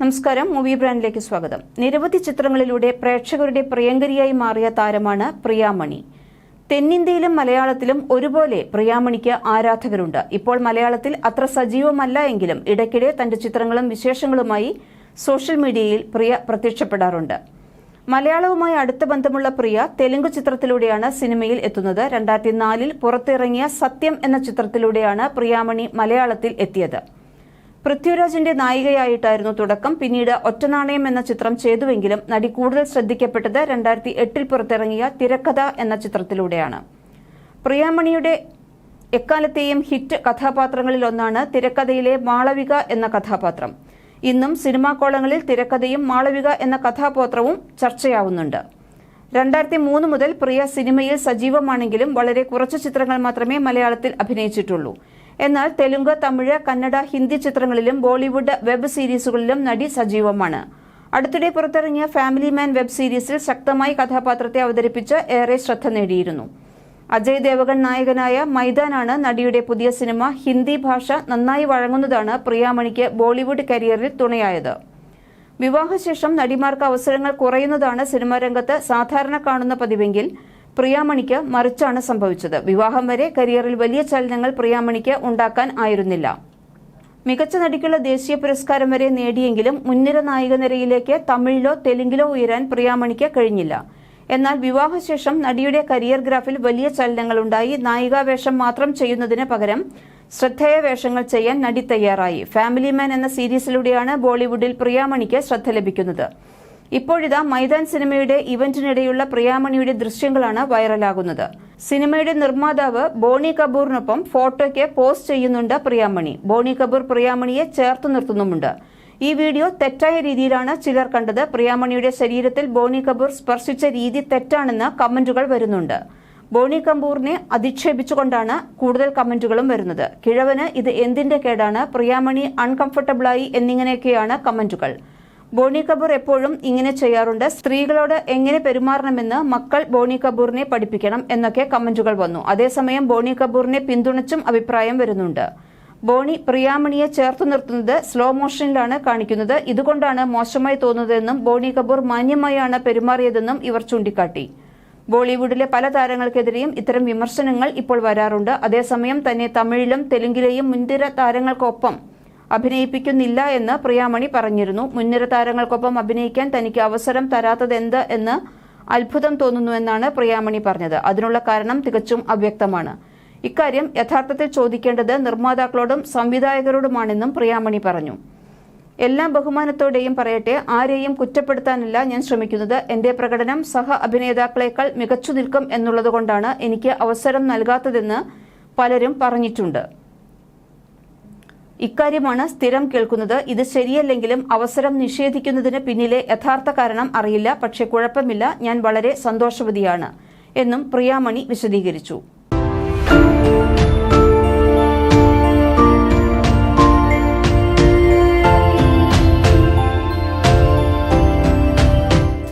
നമസ്കാരം മൂവി ബ്രാൻഡിലേക്ക് സ്വാഗതം. നിരവധി ചിത്രങ്ങളിലൂടെ പ്രേക്ഷകരുടെ പ്രിയങ്കരിയായി മാറിയ താരമാണ് പ്രിയാമണി. തെന്നിന്ത്യയിലും മലയാളത്തിലും ഒരുപോലെ പ്രിയാമണിക്ക് ആരാധകരുണ്ട്. ഇപ്പോൾ മലയാളത്തിൽ അത്ര സജീവമല്ല എങ്കിലും ഇടയ്ക്കിടെ തന്റെ ചിത്രങ്ങളും വിശേഷങ്ങളുമായി സോഷ്യൽ മീഡിയയിൽ പ്രിയ പ്രത്യക്ഷപ്പെടാറുണ്ട്. മലയാളവുമായി അടുത്ത ബന്ധമുള്ള പ്രിയ തെലുങ്ക് ചിത്രത്തിലൂടെയാണ് സിനിമയിൽ എത്തുന്നത്. രണ്ടായിരത്തി നാലിൽ പുറത്തിറങ്ങിയ സത്യം എന്ന ചിത്രത്തിലൂടെയാണ് പ്രിയാമണി മലയാളത്തിൽ എത്തിയത്. പൃഥ്വിരാജിന്റെ നായികയായിട്ടായിരുന്നു തുടക്കം. പിന്നീട് ഒറ്റനാണയം എന്ന ചിത്രം ചെയ്തുവെങ്കിലും നടി കൂടുതൽ ശ്രദ്ധിക്കപ്പെട്ടത് രണ്ടായിരത്തി എട്ടിൽ പുറത്തിറങ്ങിയ തിരക്കഥ എന്ന ചിത്രത്തിലൂടെയാണ്. പ്രിയാമണിയുടെ എക്കാലത്തെയും ഹിറ്റ് കഥാപാത്രങ്ങളിൽ ഒന്നാണ് തിരക്കഥയിലെ മാളവിക എന്ന കഥാപാത്രം. ഇന്നും സിനിമാ കോളങ്ങളിൽ തിരക്കഥയും മാളവിക എന്ന കഥാപാത്രവും ചർച്ചയാവുന്നുണ്ട്. രണ്ടായിരത്തി മൂന്ന് മുതൽ പ്രിയ സിനിമയിൽ സജീവമാണെങ്കിലും വളരെ കുറച്ച് ചിത്രങ്ങൾ മാത്രമേ മലയാളത്തിൽ അഭിനയിച്ചിട്ടുള്ളൂ. എന്നാൽ തെലുങ്ക് തമിഴ് കന്നഡ ഹിന്ദി ചിത്രങ്ങളിലും ബോളിവുഡ് വെബ് സീരീസുകളിലും നടി സജീവമാണ്. അടുത്തിടെ പുറത്തിറങ്ങിയ ഫാമിലി മാൻ വെബ് സീരീസിൽ ശക്തമായി കഥാപാത്രത്തെ അവതരിപ്പിച്ച് ഏറെ ശ്രദ്ധ നേടിയിരുന്നു. അജയ് ദേവഗൺ നായകനായ മൈതാനാണ് നടിയുടെ പുതിയ സിനിമ ഹിന്ദി ഭാഷ നന്നായി വഴങ്ങുന്നതാണ് പ്രിയാമണിക്ക് ബോളിവുഡ് കരിയറിൽ തുണയായത്. വിവാഹശേഷം നടിമാർക്ക് അവസരങ്ങൾ കുറയുന്നതാണ് സിനിമാ രംഗത്ത് സാധാരണ കാണുന്ന പതിവെങ്കിൽ പ്രിയാമണിക്ക് മറിച്ചാണ് സംഭവിച്ചത്. വിവാഹം വരെ കരിയറിൽ വലിയ ചലനങ്ങൾ പ്രിയാമണിക്ക് ഉണ്ടാക്കാൻ ആയിരുന്നില്ല. മികച്ച നടിക്കുള്ള ദേശീയ പുരസ്കാരം വരെ നേടിയെങ്കിലും മുൻനിര നായിക നിരയിലേക്ക് തമിഴിലോ തെലുങ്കിലോ ഉയരാൻ പ്രിയാമണിക്ക് കഴിഞ്ഞില്ല. എന്നാൽ വിവാഹശേഷം നടിയുടെ കരിയർ ഗ്രാഫിൽ വലിയ ചലനങ്ങളുണ്ടായി. നായികാവേഷം മാത്രം ചെയ്യുന്നതിന് പകരം ശ്രദ്ധേയ വേഷങ്ങൾ ചെയ്യാൻ നടി തയ്യാറായി. ഫാമിലി മാൻ എന്ന സീരീസിലൂടെയാണ് ബോളിവുഡിൽ പ്രിയാമണിക്ക് ശ്രദ്ധ ലഭിക്കുന്നത്. ഇപ്പോഴിതാ മൈതാൻ സിനിമയുടെ ഇവന്റിനിടെയുള്ള പ്രിയാമണിയുടെ ദൃശ്യങ്ങളാണ് വൈറലാകുന്നത്. സിനിമയുടെ നിർമ്മാതാവ് ബോണി കപൂറിനൊപ്പം ഫോട്ടോയ്ക്ക് പോസ്റ്റ് ചെയ്യുന്നുണ്ട് പ്രിയാമണി. ബോണി കപൂർ പ്രിയാമണിയെ ചേർത്ത് നിർത്തുന്നുമുണ്ട്. ഈ വീഡിയോ തെറ്റായ രീതിയിലാണ് ചിലർ കണ്ടത്. പ്രിയാമണിയുടെ ശരീരത്തിൽ ബോണി കപൂർ സ്പർശിച്ച രീതി തെറ്റാണെന്ന് കമന്റുകൾ വരുന്നുണ്ട്. ബോണി കപൂറിനെ അധിക്ഷേപിച്ചുകൊണ്ടാണ് കൂടുതൽ കമന്റുകളും വരുന്നത്. കിഴവന് ഇത് എന്തിന്റെ കേടാണ്? പ്രിയാമണി അൺകംഫർട്ടബിളായി എന്നിങ്ങനെയൊക്കെയാണ് കമന്റുകൾ. ബോണി കപൂർ എപ്പോഴും ഇങ്ങനെ ചെയ്യാറുണ്ട്. സ്ത്രീകളോട് എങ്ങനെ പെരുമാറണമെന്ന് മക്കൾ ബോണി കപൂറിനെ പഠിപ്പിക്കണം എന്നൊക്കെ കമന്റുകൾ വന്നു. അതേസമയം ബോണി കപൂറിനെ പിന്തുണച്ചും അഭിപ്രായം വരുന്നുണ്ട്. ബോണി പ്രിയാമണിയെ ചേർത്ത് നിർത്തുന്നത് സ്ലോ മോഷനിലാണ് കാണിക്കുന്നത്. ഇതുകൊണ്ടാണ് മോശമായി തോന്നുന്നതെന്നും ബോണി കപൂർ മാന്യമായാണ് പെരുമാറിയതെന്നും ഇവർ ചൂണ്ടിക്കാട്ടി. ബോളിവുഡിലെ പല താരങ്ങൾക്കെതിരെയും ഇത്തരം വിമർശനങ്ങൾ ഇപ്പോൾ വരാറുണ്ട്. അതേസമയം തന്നെ തമിഴിലും തെലുങ്കിലെയും മുൻതിര താരങ്ങൾക്കൊപ്പം അഭിനയിപ്പിക്കുന്നില്ല എന്ന് പ്രിയാമണി പറഞ്ഞിരുന്നു. മുൻനിര താരങ്ങൾക്കൊപ്പം അഭിനയിക്കാൻ തനിക്ക് അവസരം തരാത്തതെന്ത് എന്ന് അത്ഭുതം തോന്നുന്നുവെന്നാണ് പ്രിയാമണി പറഞ്ഞത്. അതിനുള്ള കാരണം തികച്ചും അവ്യക്തമാണ്. ഇക്കാര്യം യഥാർത്ഥത്തിൽ ചോദിക്കേണ്ടത് നിർമ്മാതാക്കളോടും സംവിധായകരോടുമാണെന്നും പ്രിയാമണി പറഞ്ഞു. എല്ലാ ബഹുമാനത്തോടെയും പറയട്ടെ ആരെയും കുറ്റപ്പെടുത്താനല്ല ഞാൻ ശ്രമിക്കുന്നത്. എന്റെ പ്രകടനം സഹ അഭിനേതാക്കളെക്കാൾ മികച്ചു നിൽക്കും എന്നുള്ളതുകൊണ്ടാണ് എനിക്ക് അവസരം നൽകാത്തതെന്ന് പലരും പറഞ്ഞിട്ടുണ്ട്. ഇക്കാര്യമാണ് സ്ഥിരം കേൾക്കുന്നത്. ഇത് ശരിയല്ലെങ്കിലും അവസരം നിഷേധിക്കുന്നതിന് പിന്നിലെ യഥാർത്ഥ കാരണം അറിയില്ല. പക്ഷേ കുഴപ്പമില്ല. ഞാൻ വളരെ സന്തോഷവതിയാണ്. എന്നും പ്രിയാമണി വിശദീകരിച്ചു.